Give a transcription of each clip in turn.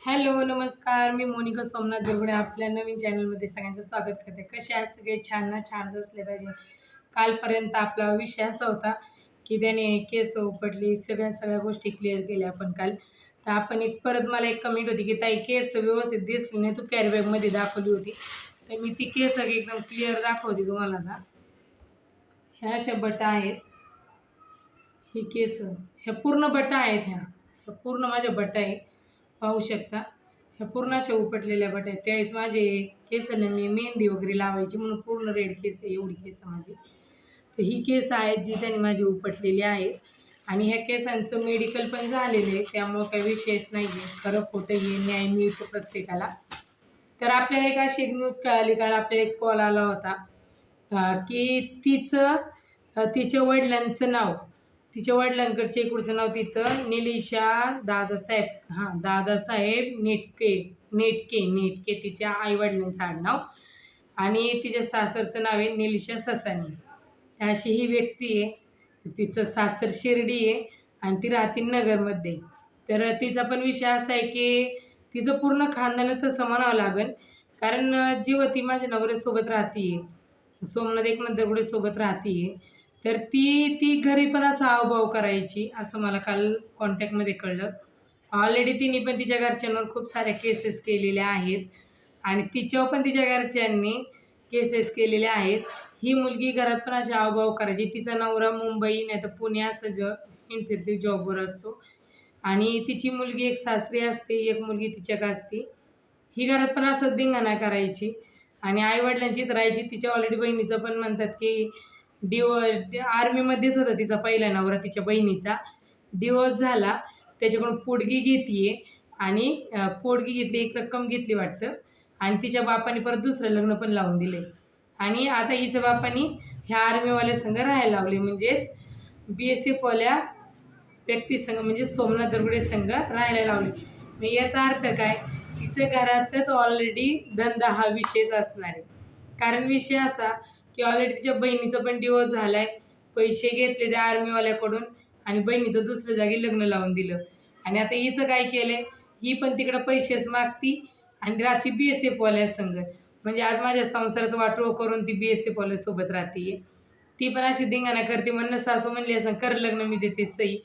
Hello नमस्कार. मी मोनिका सोमनाथ दुर्गुडे आपल्या नवीन चॅनलमध्ये सगळ्यांचं स्वागत करते. कसे आहेत सगळे? छान ना? छान असले पाहिजे. कालपर्यंत आपला विषय असा होता की त्याने केस उपटली सगळ्या सगळ्या गोष्टी क्लिअर केल्या आपण काल. तर आपण एक परत मला एक कमेंट होती की ताई केस व्यवस्थित दिसली नाही तू कॅरीबॅगमध्ये दाखवली होती. तर मी ती केस एकदम क्लिअर दाखवते तुम्हाला ना. ह्या अशा बटा आहेत. ही केस ह्या पूर्ण बटा आहेत ह्या. ह्या पूर्ण माझ्या बटा आहे पाहू शकता. ह्या पूर्ण अशा उपटलेल्या बट आहेत. त्यावेळेस माझे केसांना मी मेहंदी वगैरे लावायची म्हणून पूर्ण रेड केस आहे एवढी केस माझी. तर ही केस आहेत जी त्यांनी माझी उपटलेली आहे. आणि ह्या केसांचं मेडिकल पण झालेलं आहे. त्यामुळं काही विषयच नाही आहे खरं खोटं हे न्याय मिळतो प्रत्येकाला. तर आपल्याला एक अशी एक न्यूज कळाली. काल आपल्याला एक कॉल आला होता की तिचं तिच्या वडिलांचं नाव तिच्या वडिलांकडचे इकडचं नाव तिचं निलिशा दादासाहेब हां दादासाहेब नेटके नेटके नेटके तिच्या आईवडिलांचं आडनाव आणि तिच्या सासरचं नाव आहे निलिशा ससानी. अशी ही व्यक्ती आहे. तिचं सासर शिर्डी आहे आणि ती राहते नगरमध्ये. तर तिचा पण विषय असा आहे की तिचं पूर्ण खानदान तसं म्हणावं लागेल कारण जेव्हा ती माझ्या नवऱ्यासोबत राहते आहे सोमनाथ एकनाथ सोबत राहते आहे तर ती ती घरी पण असा हावभाव करायची असं मला काल कॉन्टॅक्टमध्ये कळलं. ऑलरेडी तिने पण तिच्या घरच्यांवर खूप साऱ्या केसेस केलेल्या आहेत. आणि तिच्यावर पण तिच्या घरच्यांनी केसेस केलेल्या आहेत. ही मुलगी घरात पण अशी हावभाव करायची. तिचा नवरा मुंबई नाही तर पुणे असं ज फिरते जॉबवर असतो. आणि तिची मुलगी एक सासरी असते एक मुलगी तिच्याक असते. ही घरात पण असं धिंगाणा करायची. आणि आईवडिलांचीच राहायची. तिच्या ऑलरेडी बहिणीचं पण म्हणतात की डिवोर्स आर्मीमध्येच होता तिचा पहिला नवरा तिच्या बहिणीचा. डिवोर्स झाला त्याच्याकडून पोडगी घेतली आणि पोडगी घेतली एक रक्कम घेतली वाटतं. आणि तिच्या बापाने परत दुसरं लग्न पण लावून दिले आणि आता हिच्या बापाने ह्या आर्मीवाल्या संघ राहायला लावले म्हणजेच बी एस एफवाल्या व्यक्तीसंघ म्हणजे सोमनाथ दरगुडे संघ राहायला लावले. मग याचा अर्थ काय? तिचं घरातच ऑलरेडी धंदा हा विषयच असणार आहे. कारण विषय असा की ऑलरेडी तिच्या बहिणीचं पण डिवोर्स झाला आहे पैसे घेतले त्या आर्मीवाल्याकडून आणि बहिणीचं दुसऱ्या जागी लग्न लावून दिलं. आणि आता हिचं काय केलं आहे ही पण तिकडं पैसेच मागती आणि राहती बी एस एफवाल्या संघ म्हणजे आज माझ्या संसाराचं वाटोळ करून ती बी एस एफवाल्यासोबत राहते. ती पण अशी धिंगाणा करते. म्हणणं सासू म्हणली असं कर लग्न मी देते सई.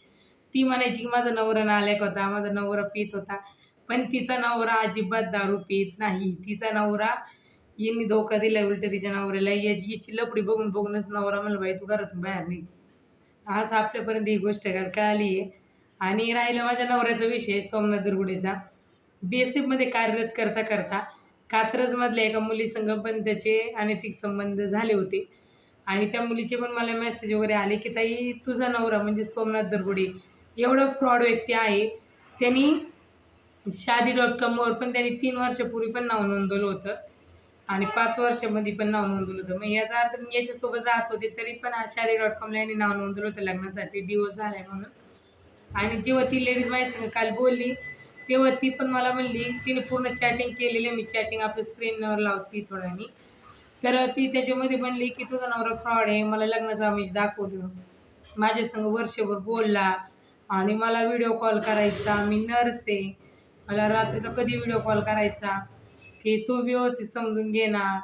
ती म्हणायची की माझा नवरा नालायक होता. माझा नवरा पित होता. पण तिचा नवरा अजिबात दारू पित नाही. तिचा नवरा यांनी धोका दिला उलट तिच्या नवऱ्याला. याची हिची लपडी बघून बघूनच नवरा मला बाई तू घरातून बाहेर निघ. आज आपल्यापर्यंत ही गोष्ट कळाली आहे. आणि राहिला माझ्या नवऱ्याचा विषय सोमनाथ दुर्गुडेचा. बी एस एफमध्ये कार्यरत करता करता कात्रजमधल्या एका मुलीसंग पण त्याचे अनैतिक संबंध झाले होते. आणि त्या मुलीचे पण मला मेसेज वगैरे आले की ताई तुझा नवरा म्हणजे सोमनाथ दरगुडे. एवढं फ्रॉड व्यक्ती आहे. त्यांनी शादी डॉट कॉमवर पण त्यांनी तीन वर्षापूर्वी पण नाव नोंदवलं होतं. आणि पाच वर्षामध्ये पण नाव नोंदवलं होतं. मग याचा अर्थ मी याच्यासोबत राहत होते तरी पण हा शादी डॉट कॉमला यांनी नाव नोंदवलं होतं लग्नासाठी. डिवोर्स झाला आहे म्हणून. आणि जेव्हा ती लेडीज माझ्या काल बोलली तेव्हा ती पण मला म्हणली तिने पूर्ण चॅटिंग केलेली मी चॅटिंग आपल्या स्क्रीनवर लावती थोड्यानी. तर ती त्याच्यामध्ये म्हणली की तुझा नवरा फ्रॉड आहे. मला लग्नाचं आमिष दाखवलं माझ्यासंग वर्षभर बोलला आणि मला व्हिडिओ कॉल करायचा. मी नर्स आहे. मला रात्रीचा कधी व्हिडिओ कॉल करायचा? की तू व्यवस्थित समजून घे ना.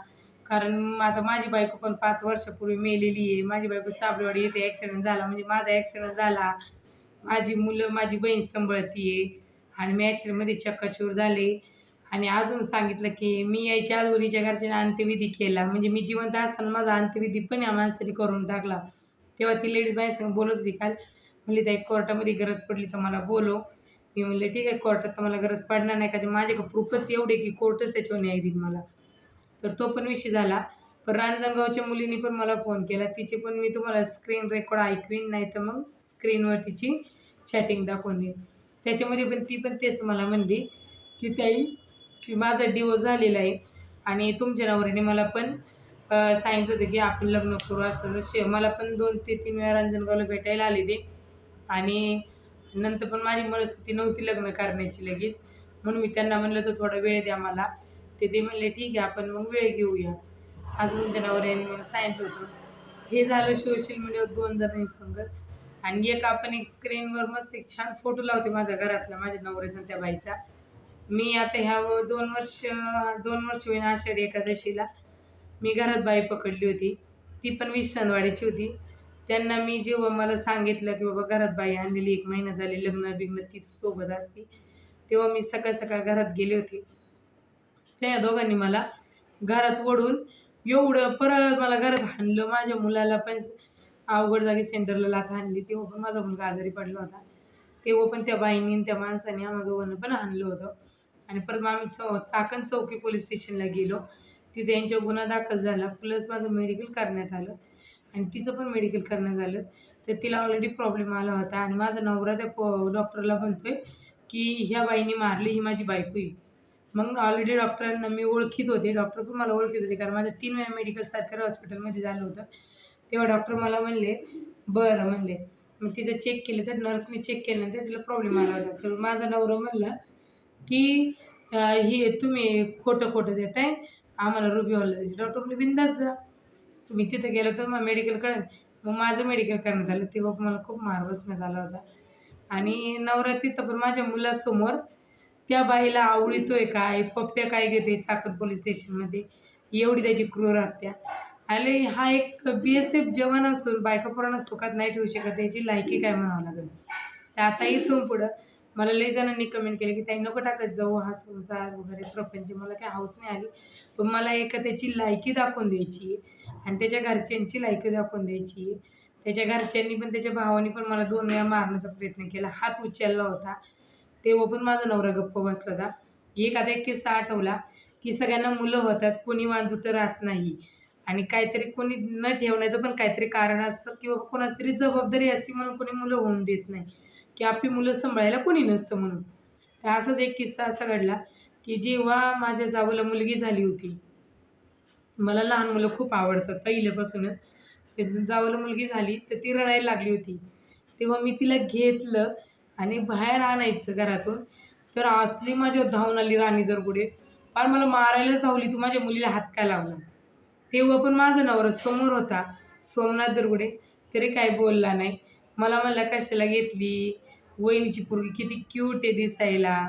कारण आता माझी बायको पण पाच वर्षापूर्वी मेलेली आहे. माझी बायको साबळेवाडी येथे ॲक्सिडेंट झाला. म्हणजे माझा ॲक्सिडेंट झाला. माझी मुलं माझी बहीण सांभाळतीये. आणि मी ॲक्सिडेंटमध्ये चक्काचूर झाले. आणि अजून सांगितलं की मी यायच्या आजोरीच्या घरच्याने अंत्यविधी केला. म्हणजे मी जिवंत असताना माझा अंत्यविधी पण या माणसाने करून टाकला. तेव्हा ती लेडीज माझ्यासंग बोलत होती काल म्हणली त्या कोर्टामध्ये गरज पडली तर मला बोलो मी म्हणले ठीक आहे कोर्टात तर मला गरज पडणार नाही. का माझे का प्रूफच एवढे की कोर्टच त्याच्यावर न्याय देईल मला. तर तो पण विषय झाला. पण रांजणगावच्या मुलीने पण मला फोन केला. तिचे पण मी तुम्हाला स्क्रीन रेकॉर्ड ऐकवीन नाही तर मग स्क्रीनवर तिची चॅटिंग दाखवून देईन. त्याच्यामध्ये पण ती पण तेच मला म्हणली की ताई की माझा डिवोर्स झालेला आहे आणि तुमच्या नवऱ्याने मला पण सांगितलं होतं की आपण लग्न करू असतं जसे मला पण दोन ते तीन वेळा रांजणगावला भेटायला आले ते. आणि नंतर पण माझी मनस्थिती नव्हती लग्न करण्याची लगेच. म्हणून मी त्यांना म्हणलं तर थोडा वेळ द्या मला. ते ते म्हणले ठीक आहे आपण मग वेळ घेऊया. असं तुमच्या नवऱ्याने मला सांगितलं होतं हे झालं सोशल मीडियावर दोन जणांनी संगत आणि एक आपण एक स्क्रीनवर मस्त एक छान फोटो लावते माझ्या घरातला माझ्या नवऱ्याचा त्या बाईचा. मी आता ह्या व- दोन वर्ष दोन वर्ष होईन आषाढी एकादशीला. मी घरात बाई पकडली होती. ती पण विश्रांतवाडीची होती. त्यांना मी जेव्हा मला सांगितलं की बाबा घरात बाई आणलेली एक महिना झाली लग्न बिग्न ती सोबत असती. तेव्हा मी सकाळ सकाळ घरात गेले होते. त्या दोघांनी मला घरात ओढून एवढं परत मला घरात हाणलं. माझ्या मुलाला पण अवघड जागी सेंटरला लाथ आणली तेव्हा पण माझा मुलगा आजारी पडला होता. तेव्हा पण त्या बाईंनी त्या माणसाने आम्हाला दोघांना पण आणलं होतं. आणि परत मग आम्ही चौ चाकण चौकी पोलीस स्टेशनला गेलो. तिथे यांच्या गुन्हा दाखल झाला. प्लस माझं मेडिकल करण्यात आलं. आणि तिचं पण मेडिकल करण्यात आलं. तर तिला ऑलरेडी प्रॉब्लेम आला होता. आणि माझा नवरा त्या प डॉक्टरला आहे की ह्या बाईने मारली ही माझी बायको आहे. मग ऑलरेडी डॉक्टरांना मी ओळखीत होते. डॉक्टर पण मला ओळखीत होते. कारण माझं तीन वेळा मेडिकल सातारा हॉस्पिटलमध्ये झालं होतं. तेव्हा डॉक्टर मला म्हणले बरं म्हणले. मग तिचं चेक केलं तर नर्सने चेक केल्यानंतर तिला प्रॉब्लेम आला होता. तर माझा नवरा म्हणला की हे तुम्ही खोटं खोटं देत आहे आम्हाला रुबी हॉल डॉक्टर म्हणजे बिंदास जा. तुम्ही तिथं गेलं तर मग मेडिकल कळेल. मग माझं मेडिकल करण्यात आलं. तेव्हा मला खूप मार बसण्यात आला होता. आणि नवरात्रीत पण माझ्या मुलासमोर त्या बाईला आवडीतोय काय पप्प्या काय घेतोय चाकण पोलीस स्टेशनमध्ये. एवढी त्याची क्रूर हत्या. आणि हा एक बी एस एफ जवान असून बायका पोरांना सुखात नाही ठेवू शकत याची लायकी काय म्हणावं लागेल? तर आता इथून पुढं मला लई जणांनी कमेंट केलं की ताई नको टाकत जाऊ हा संसार वगैरे प्रपंच मला काय हाऊस नाही आली. पण मला एका त्याची लायकी दाखवून द्यायची आणि त्याच्या घरच्यांची लायकी दाखवून द्यायची. त्याच्या घरच्यांनी पण त्याच्या भावानी पण मला दोन वेळा मारण्याचा प्रयत्न केला. हात उचलला होता. तेव्हा पण माझा नवरा गप्प बसला होता. एक आता एक किस्सा आठवला. की सगळ्यांना मुलं होतात कोणी वांजुतं राहत नाही. आणि काहीतरी कोणी न ठेवण्याचं पण काहीतरी कारण असतं किंवा कोणाची तरी जबाबदारी असते म्हणून कोणी मुलं होऊन देत नाही. की आपली मुलं सांभाळायला कोणी नसतं म्हणून. तर असाच एक किस्सा असा घडला की जेव्हा माझ्या जावला मुलगी झाली होती मला लहान मुलं खूप आवडतात पहिल्यापासूनच ते जावला मुलगी झाली तर ती रडायला लागली होती. तेव्हा मी तिला घेतलं आणि बाहेर आणायचं घरातून. तर असली माझ्या धावून आली राणी दरगुडे. फार मला मारायलाच धावली तू माझ्या मुलीला हात काय लावला? तेव्हा पण माझा नवरा समोर होता सोमनाथ दरगुडे. तरी काय बोलला नाही. मला म्हणला कशाला घेतली? वहिनीची पोरगी किती क्यूट आहे दिसायला.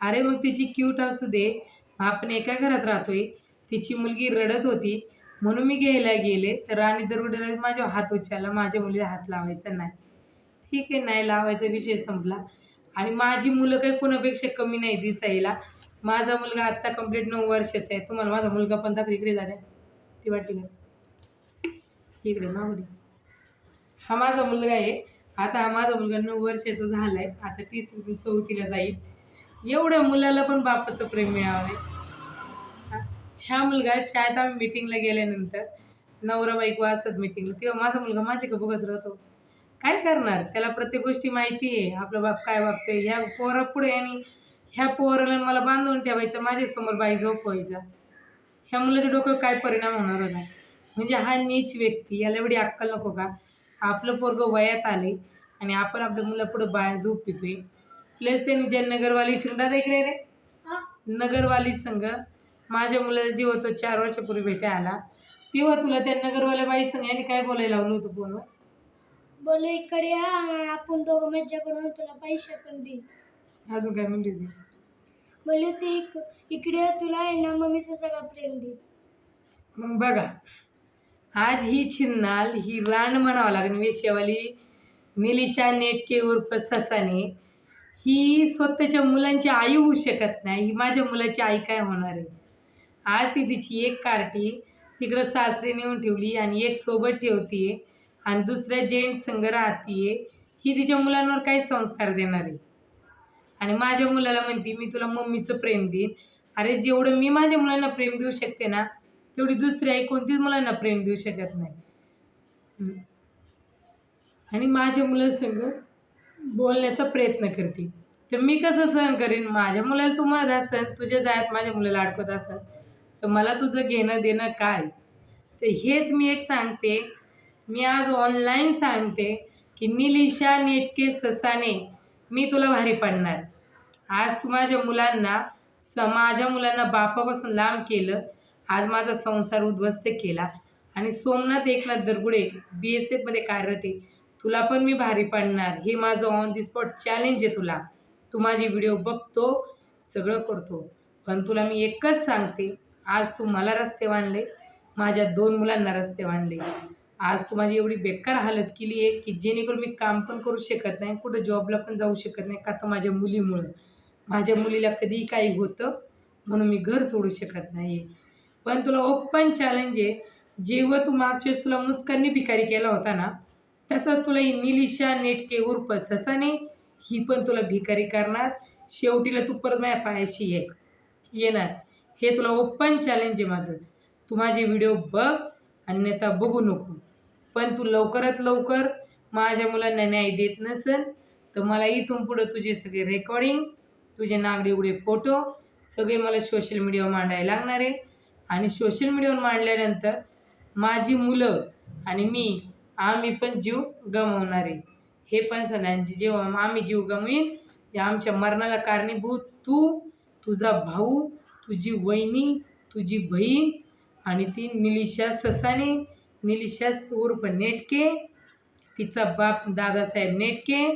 अरे मग तिची क्यूट असू दे. आपण एका घरात राहतोय. तिची मुलगी रडत होती. म्हणून मी घ्यायला गेले. तर राणी दरगुडेला माझ्या हात उचलला. माझ्या मुलीला हात लावायचा नाही. ठीक आहे नाही लावायचा विषय संपला. आणि माझी मुलं काही कोणापेक्षा कमी नाही दिसायला. माझा मुलगा आत्ता कंप्लीट नऊ वर्षाचा आहे. तुम्हाला माझा मुलगा पण दाखव. इकडे झाला ती वाटली का इकडे मागडी हा माझा मुलगा आहे. आता हा माझा मुलगा नऊ वर्षाचा झाला आहे आता तीस चौथीला जाईल. एवढ्या मुलाला पण बापाचं प्रेम मिळावं. आहे ह्या मुलगा शाळेत आम्ही मिटिंगला गेल्यानंतर नवरा बायको असत मिटिंगला तेव्हा माझा मुलगा माझ्याकडे बघत राहतो. काय करणार? त्याला प्रत्येक गोष्टी माहिती आहे. आपला बाप काय वागतोय? ह्या पोरापुढे आणि ह्या पोराला मला बांधून ठेवायचं माझ्यासमोर बाई झोपवायचा. ह्या मुलाच्या डोक्यावर काय परिणाम होणार होता म्हणजे हा नीच व्यक्ती. याला एवढी अक्कल नको का? आपलं पोरगं वयात आले आणि आपण आपल्या मुलापुढं बाय झोपितोय. प्लस त्यांनी ज्या नगरवाली संघ दादा इकडे रे. नगरवाली संघ माझ्या मुलाला जेव्हा तो चार वर्षापूर्वी भेटायला आला तेव्हा तुला त्या नगरवाल्या बाई संघ यांनी काय बोलायला लावलं होतं फोनवर बोले इकडे या आपण दोघं मज्जा करून तुला पैसे पण देईन. अजून काय म्हणली होती? बोलले ते इक इकडे ये, तुला आहे ना मम्मीचं सगळं प्रेम देईन. मग बघा आज ही छिन्नाल ही रान म्हणावं लागेल वेश्यावाली निलिशा नेटके उर्फ ससाने ही स्वतःच्या मुलांची आई होऊ शकत नाही ही माझ्या मुलाची आई काय होणार आहे? आज ती तिची एक कार्टी तिकडं सासरे नेऊन ठेवली आणि एक सोबत ठेवतीये आणि दुसऱ्या जेंट संग राहतीये ही तिच्या मुलांवर काही संस्कार देणार आहे. आणि माझ्या मुलाला म्हणते मी तुला मम्मीचं प्रेम देईन. अरे जेवढं मी माझ्या मुलांना प्रेम देऊ शकते ना तेवढी दुसरी आई कोणतीच मुलांना प्रेम देऊ शकत नाही. आणि माझ्या मुलासंग बोलण्याचा प्रयत्न करते. तर मी कसं सहन करेन? माझ्या मुलाला तू म्हणत असेल तुझ्या जायत माझ्या मुलाला अडकत असेल तर मला तुझं घेणं देणं काय? तर हेच मी एक सांगते. मी आज ऑनलाईन सांगते की निलिशा नेटके ससाने मी तुला भारी पडणार. आज तू माझ्या मुलांना स माझ्या मुलांना बापापासून लांब केलं. आज माझा संसार उद्ध्वस्त केला. आणि सोमनाथ एकनाथ दरगुडे बी एस एफमध्ये कार्यरत आहे. तुला पण मी भारी पडणार. हे माझं ऑन दी स्पॉट चॅलेंज आहे तुला. तू माझी व्हिडिओ बघतो सगळं करतो. पण तुला मी एकच सांगते आज तू मला रस्ते बांधले माझ्या दोन मुलांना रस्ते बांधले. आज तू माझी एवढी बेकार हालत केली आहे की जेणेकरून मी काम पण करू शकत नाही कुठं जॉबला पण जाऊ शकत नाही का तर माझ्या मुलीमुळं. माझ्या मुलीला कधीही काही होतं म्हणून मी घर सोडू शकत नाही पण तुला ओपन चॅलेंज आहे. जेव्हा तू मागच्या वेळेस तुला मुस्कांनी भिकारी केला होता ना तसं तुला ही निलिशा नेटके उर्फ ससाने ही पण तुला भिकारी करणार. शेवटीला तू परत माझ्या पायाशी येणार. हे तुला ओपन चॅलेंज आहे माझं. तू माझे व्हिडिओ बघ अन्यथा बघू नको. पण तू लवकरात लवकर माझ्या मुलांना न्याय देत नसेल तर मला इथून पुढं तुझे सगळे रेकॉर्डिंग तुझे नागडे उघडे फोटो सगळे मला सोशल मीडियावर मांडायला लागणार आहे. आणि सोशल मीडियावर मांडल्यानंतर माझी मुलं आणि मी आम्ही पण जीव गमावणार आहे. हे पण सगळ्यांची जेव्हा आम्ही जीव गमवीन या आमच्या मरणाला कारणीभूत तू तुझा भाऊ तुझी वहिनी तुझी बहीण आणि ती निलिशा ससाने निलिशा उर्फ नेटके तिचा बाप दादासाहेब नेटके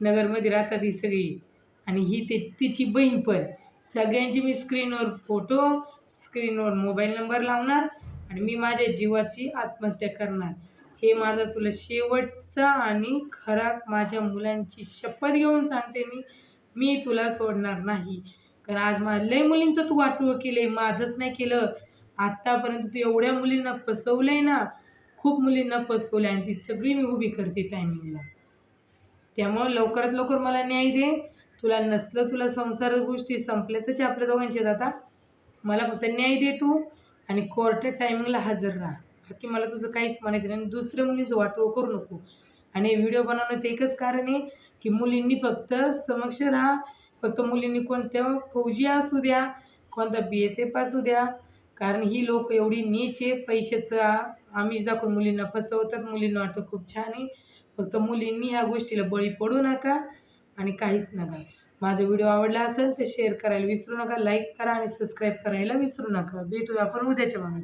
नगरमध्ये राहतात ही सगळी. आणि ही ते तिची बहीण पण. सगळ्यांची मी स्क्रीनवर फोटो स्क्रीनवर मोबाईल नंबर लावणार आणि मी माझ्या जीवाची आत्महत्या करणार. हे माझा तुला शेवटचा आणि खरा माझ्या मुलांची शपथ घेऊन सांगते मी. मी तुला सोडणार नाही. कारण आज मला लय मुलींचं तू वाटवं केलं आहे माझंच नाही केलं. आत्तापर्यंत तू एवढ्या मुलींना फसवलं आहे ना खूप मुलींना फसवलं आहे आणि ती सगळी मी उभी करते टायमिंगला त्यामुळं लवकरात लवकर मला न्याय दे. तुला नसलं तुला संसार गोष्टी संपल्या तर आपल्या दोघांच्यात आता. मला फक्त न्याय दे तू आणि कोर्ट टायमिंगला हजर राहा. बाकी मला तुझं काहीच म्हणायचं नाही आणि दुसऱ्या मुलींचं वाटोळ करू नको. आणि व्हिडिओ बनवण्याचं एकच कारण आहे की मुलींनी फक्त समक्ष राहा. फक्त मुलींनी कोणत्या फौजी असू द्या कोणता बी एस एफ असू द्या. कारण ही लोक एवढी नीच आहे पैशाचं आमिष दाखवून मुलींना फसवतात मुलींना वाटतं खूप छान आहे. फक्त मुलींनी ह्या गोष्टीला बळी पडू नका आणि काहीच नका. माझा व्हिडिओ आवडला असेल तर शेअर करायला विसरू नका लाईक करा आणि सबस्क्राईब करायला विसरू नका. भेटूया आपण उद्याच्या भागात.